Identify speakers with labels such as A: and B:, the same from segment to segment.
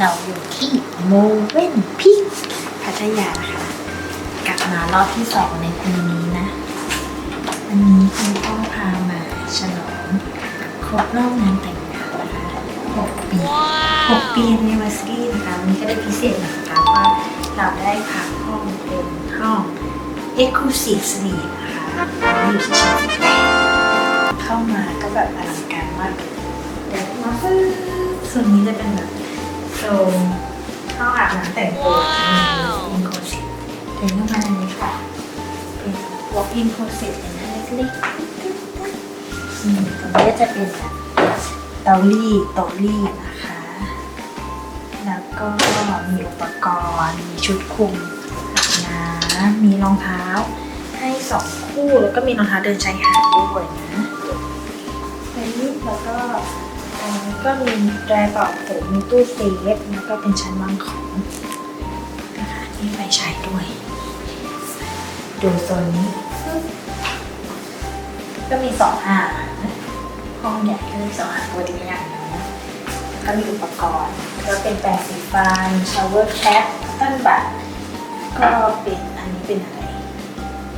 A: เราอยู่ที่โมเว่นพิกพัทยาค่ะกลับมารอบที่สองในปีนี้นะ วันนี้คุณพ่อพามาฉลองครบรอบงานแต่งงานนะคะ6ปี6ปี anniversary นะคะวันนี้ก็ได้พิเศษหน่อยนะคะว่าเราได้พักห้องเป็นห้อง exclusive suite นะคะอยู่ที่ชั้น18เข้ามาก็แบบอลังการมากเลยเดี๋ยวมาปึ๊บส่วนนี้จะเป็นแบบ โซนห้องอาบน้ำแต่งตัวอินโคสิตเดินเข้ามาในนี้ค่ะเป็น walk in closet เป็นหน้าเล็กๆอืมตรงนี้ก็จะเป็นแบบเตารีดโต๊ะรีดนะคะ แล้วก็มีอุปกรณ์ มีชุดคลุมอาบน้ำมีรองเท้าให้สองคู่แล้วก็มีรองเท้าเดินชายหาดด้วยนะเป็นรูปแล้วก็อันนี้ ก็มีแดรเป่าผมมีตู้เซฟแล้วก็เป็นชั้นวางของนะคะมีไฟฉายด้วย ดูโซนนี้ ก็มีสองอ่างห้องใหญ่ก็มีสองอ่างตัวดีอย่างหนึงนะแล้วก็มีอุปกรณ์ ก็เป็นแปรงสีฟันชาวเวอร์แคปต้นบัตรก็เป็นอันนี้เป็นอะไร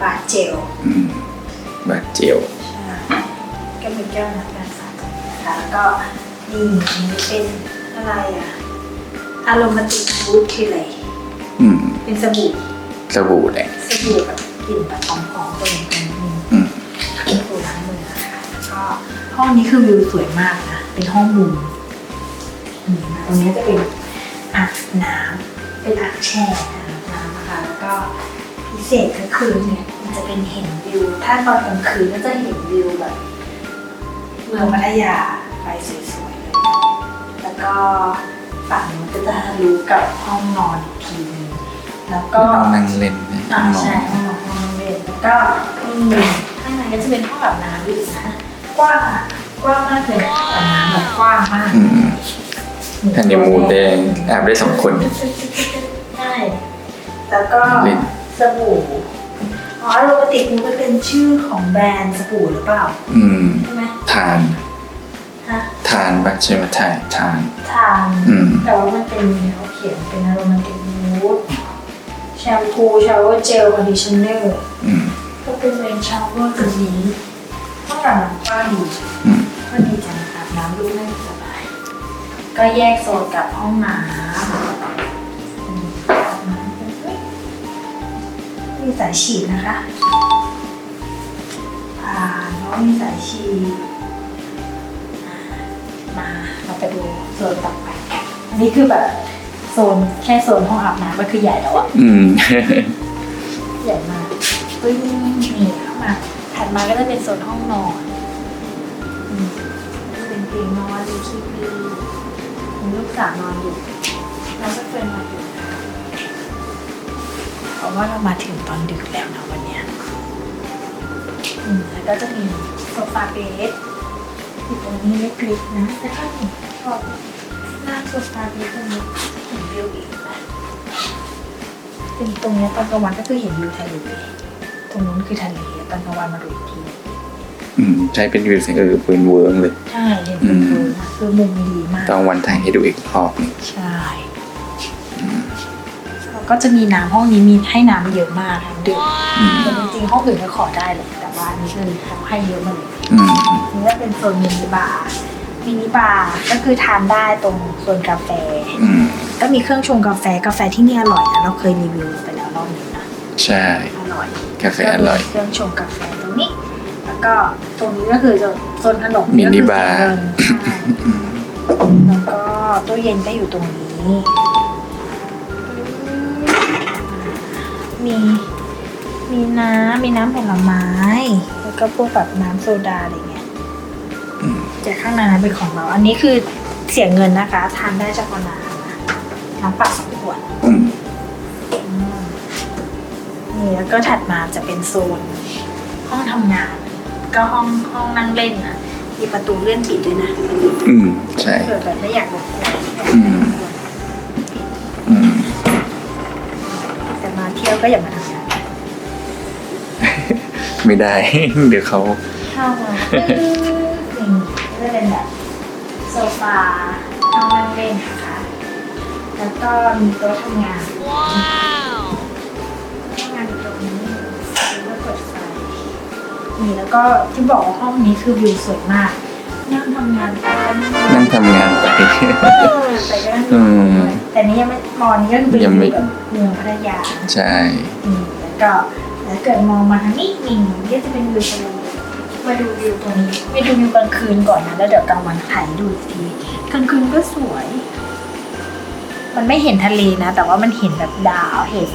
A: ปาเจล
B: อืมบาดเจียว
A: ใช่ก็มีแก้วน้ำการสาด นะคะแล้วก็นี่อันนี้เป็นอะไรอะอารมาติกบูทคืออะไร
B: อืม
A: เป็นสบู่
B: สบู่แหละ
A: สบู่แบบกลิ่นแบบหอมๆตัวนี้ตัวนี้
B: อืม
A: เป็นสูล้างมือนะคะแล้วก็ห้องนี้คือวิวสวยมากนะเป็นห้องมุมอืมตรงนี้จะเป็นอ่างน้ำเป็นอ่างแช่อ่างน้ำนะคะแล้วก็พิเศษก็คือเนี่ยมันจะเป็นเห็นวิว ถ้าตอนกลางคืนก็จะเห็นวิวแบบ เมืองพัทยาไปสวยๆเลยแล้วก็ฝั่งนู้นก็จะรู้กับห้องนอนอีกทีนึงแล้วก็
B: น้องนั่งเล่นนะ
A: อ่า
B: น้อง
A: ใช่ห้องนอนห้องเล่นแล้วก็อืมข้างในก็จะเป็นห้องอาบน้ำอยู่นะกว้างอะกว้างมากเลยห้องอาบน้ำแบบกว้างมาก
B: อืมฮันนีมูนแดงอาบได้สองคน
A: ใช่แล้วก็
B: เล่น
A: สบู่ อ๋อโรบอติกมันก็เป็นชื่อของแบรนด์สบู่หรือเปล่า
B: อืม
A: ใช่ไหม
B: ทาน
A: ฮะ
B: ทานปะใช่ไหมทานทาน
A: ทาง
B: อืม
A: แต่ว่ามันเป็นเขาเขียนเป็นอโรมาติกมูดแชมพูชาวเวอร์เจลคอนดิชเนอร์
B: อืม
A: ก็เป็นเรนชาวเวอร์ตัวนี้ห้องอาบน้ำกว้างดี
B: อืม
A: ก็ดีจังอาบน้ำดูน่าสบายก็แยกโซนกับห้องน้ำ มีสายฉีดนะคะผ่านแล้วมีสายฉีดอ่ามาเราไปดูโซนต่อไปกันอันนี้คือแบบโซนแค่โซนห้องอาบน้ำก็คือใหญ่แล้วอะ
B: อืม
A: ใหญ่มากปึ้งนี่เข้ามาถัดมาก็จะเป็นโซนห้องนอนอืมเป็นเตียงนอนมีทีวีมีลูกสาวนอนอยู่ ว่าเรามาถึงตอนดึกแล้วนะวันเนี้ยอืมแล้วก็จะมีโซฟาเบสอยู่ตรงนี้เล็กๆนะแล้วก็มีชอบหน้าโซฟาเบสตรงนี้เห็นวิวอีกนะเป็นตรงเนี้ยตอนกลางวันก็คือเห็นวิวทะเลตรงนู้นคือทะเลตอนกลางวันมาดูอีกที
B: อืมใช้เป็นวิวเสียงเออปืนเวิร์งเลย
A: ใช่เห็นเป็นวิวนะคือมุมดีมาก
B: ตอนวันถ่ายให้ดูอีกรอบหนึง
A: ใช่แล้ว ก็จะมีน้ำห้องนี้มีให้น้ำเยอะมากค่ะดื่ม
B: อืม
A: แต่จริงๆห้องอื่นก็ขอได้เลยแต่ว่าอันนี้คือเขาให้เยอะมาเลย
B: อืม
A: นี่ก็เป็นโซนมินิบาร์มินิบาร์ก็คือทานได้ตรงโซนกาแฟ
B: อืม
A: ก็มีเครื่องชงกาแฟกาแฟที่นี่อร่อยนะเราเคยรีวิวไปแล้วรอบหนึงนะ
B: ใช่
A: อร่อย
B: กาแฟอร่อย
A: เครื่องชงกาแฟตรงนี้ แล้วก็ตรงนี้ก็คือโซนขนม
B: มินิบาร์
A: ก็คือเก็เงินใช่แล้วก็ตู้เย็นก็อยู่ตรงนี้ มี มีน้ำมีน้ำผลไม้ แล้วก็พวกแบบน้ำโซดาอะไรเงี้ย
B: อืม
A: จากข้างในนั้นเป็นของเรา อันนี้คือเสียเงินนะคะ ทานได้เฉพาะน้ำนะน้ำเปล่าสองขวด
B: อืม
A: อืมนี่แล้วก็ถัดมาจะเป็นโซน ห้องทำงาน ก็ห้องห้องนั่งเล่นนะมีประตูเลื่อนปิดด้วยนะ
B: อืม ใช่
A: เกิดแบบไม่อยากรบกวน
B: อืม
A: ที่ยวก็อย่ามาทำงาน
B: ไม่ได้ เดี๋ยวเขา
A: เข้ามาปึ๊บนี่ก็จะเป็นแบบโซฟาห้องนั่งเล่นนะคะ แล้วก็มีโต๊ะทำงานว้าวทำงานอยู่ตรงนี้แล้วก็เปิดไฟนี่แล้วก็ที่บอกว่าห้องนี้คือวิวสวยมาก นั่งทำงานไปก็นั่ง
B: นั่งทำงานไป
A: ไปก็นั่ง
B: อืม
A: แต่นี้ยังไม่มองนี้ก็คือ
B: ยังไม่
A: แบบเมืองพัทยา
B: ใช่
A: อืมแล้วก็แล้วเกิดมองมาทางนี้นี่ก็จะเป็นวิวทะเลมาดูวิวตรงนี้ไปดูวิวกลางคืนก่อนนะแล้วเดี๋ยวกลางวันถ่ายให้ดูอีกทีกลางคืนก็สวย มันไม่เห็นทะเลนะ แต่ว่ามันเห็นแบบดาวเห็น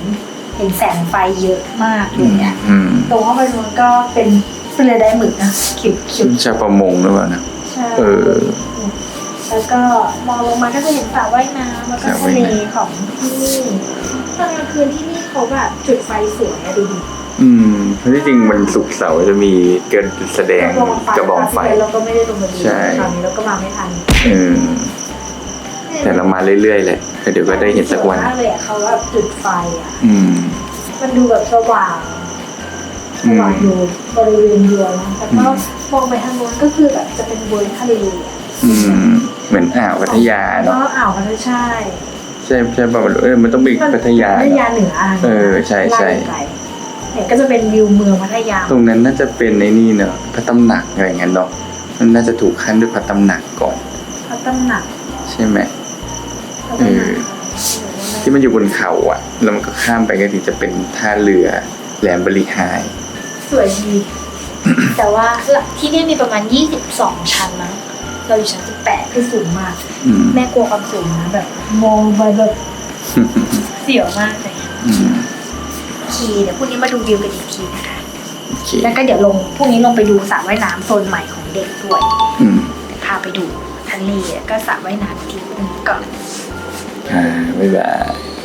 A: เห็นแสงไฟเยอะมากเล
B: อืม
A: ยอะ
B: อืม
A: ตรงเข้าไปนู้นก็เป็นเป็นเลยได้หมึกนะเขียวเขียว
B: ชาวประมงหรือเปล่านะ
A: ใช่
B: เออ
A: แล้วก็มองลงมาก็จะเห็นสระว่ายน้ำแล้วก็
B: สระ
A: ทะ
B: ว่าย
A: เล
B: น้ำ
A: ของที่นี่ตอนกลางคืนที่นี่เขาแบบจุดไฟสวยอะดูดิ
B: อืมเพราะที่จริงมันสุกร์เสาร์จะมีเกินแสดงกระบองไฟ
A: เราก็ไม่ได้ลงมาดู
B: ใช่
A: คราวนี้เราก็มาไม่ทัน
B: เออแต่เรามาเรื่อยๆแหละก็เดี๋ยวก็ได้เห็นสักวัน
A: สยมากเลยอะเขาแบบจุดไฟอะ
B: อืม
A: มันดูแบบสว่าง ส
B: อืม
A: ว่างอยู่บริเวณเดียวนะแต่ก็มองไปทางโน้นก็คือแบบจะเป็นบนทะเลอะ
B: อืมเหมือนอ่าวพัทยา
A: แล้ว
B: เนาะ
A: ก็อ่าวพัทยาใช่
B: ใช่ใช่ป่ะเออมันต้องมีพัทยา
A: พัทยา
B: เนอะ
A: เหนืออะ
B: เออใช่ใช่
A: ไล่ไปเนี่ยก็จะเป็นวิวเมืองพัทยา
B: ตรงนั้นน่าจะเป็นในนี่เนอะพระตำหนักอะไรอย่างเงี้ยเนาะมันน่าจะถูกขั้นด้วยพระตำหนักก่อน
A: พระตำหนัก
B: ใช่ไหม
A: พระตำหนัก
B: เออที่มันอยู่บนเขาอะแล้วมันก็ข้ามไปก็ถึงจะเป็นท่าเรือแหลมบริหาย
A: สวยดี แต่ว่าที่นี่มีประมาณ 22 ชั้นนะเราอยู่ชั้น 18 คือสูงมาก
B: อืม
A: แม่กลัวความสูงนะแบบ มองไปแบบเสียวมากเลย
B: อืม
A: โอเคเดี๋ยวพรุ่งนี้มาดูวิวกันอีกทีนะคะ
B: โอเค
A: แล้วก็เดี๋ยวลงพรุ่งนี้ลงไปดูสระว่ายน้ำโซนใหม่ของเด็กด้วย
B: อืม
A: เดี๋ยวพาไปดูทะเลแล้วก็สระว่ายน้ำที่พรุ่งนี้ก่อน
B: อ่าบ๊ายบาย